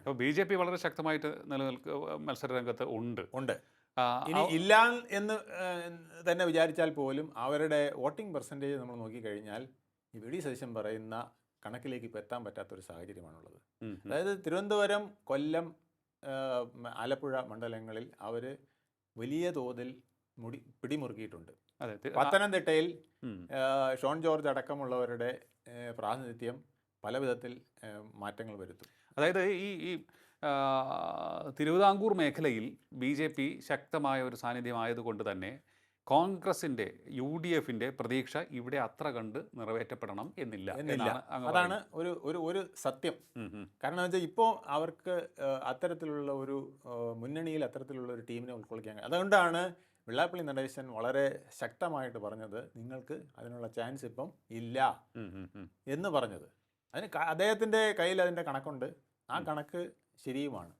അപ്പോൾ B J P വളരെ ശക്തമായിട്ട് നിലനിൽക്ക മത്സര രംഗത്ത് ഉണ്ട്. ഉണ്ട് ഇനി ഇല്ല എന്ന് തന്നെ വിചാരിച്ചാൽ പോലും അവരുടെ വോട്ടിംഗ് പെർസെന്റേജ് നമ്മൾ നോക്കിക്കഴിഞ്ഞാൽ ഈ വി ഡി സതീശൻ പറയുന്ന കണക്കിലേക്ക് ഇപ്പോൾ എത്താൻ പറ്റാത്തൊരു സാഹചര്യമാണുള്ളത്. അതായത് തിരുവനന്തപുരം കൊല്ലം ആലപ്പുഴ മണ്ഡലങ്ങളിൽ അവർ വലിയ തോതിൽ മുടി പിടിമുറുക്കിയിട്ടുണ്ട്. പത്തനംതിട്ടയിൽ. ഷോൺ ജോർജ് അടക്കമുള്ളവരുടെ പ്രാതിനിധ്യം പല വിധത്തിൽ മാറ്റങ്ങൾ വരുത്തും. അതായത് ഈ ഈ തിരുവിതാംകൂർ മേഖലയിൽ ബി ജെ പി ശക്തമായ ഒരു സാന്നിധ്യമായതുകൊണ്ട് തന്നെ കോൺഗ്രസിന്റെ യു ഡി എഫിന്റെ പ്രതീക്ഷ ഇവിടെ അത്ര കണ്ട് നിറവേറ്റപ്പെടണം എന്നില്ല അതാണ് ഒരു ഒരു ഒരു സത്യം. കാരണം വെച്ചാൽ ഇപ്പോൾ അവർക്ക് അത്തരത്തിലുള്ള ഒരു മുന്നണിയിൽ അത്തരത്തിലുള്ള ഒരു ടീമിനെ ഉൾക്കൊള്ളിക്കാൻ അതുകൊണ്ടാണ് വെള്ളാപ്പള്ളി നടേശൻ വളരെ ശക്തമായിട്ട് പറഞ്ഞത് നിങ്ങൾക്ക് അതിനുള്ള ചാൻസ് ഇപ്പം ഇല്ല. എന്ന് പറഞ്ഞത്. അതിന് അദ്ദേഹത്തിന്റെ അദ്ദേഹത്തിന്റെ കയ്യിൽ അതിന്റെ കണക്കുണ്ട്. ആ കണക്ക് ശരിയുമാണ്.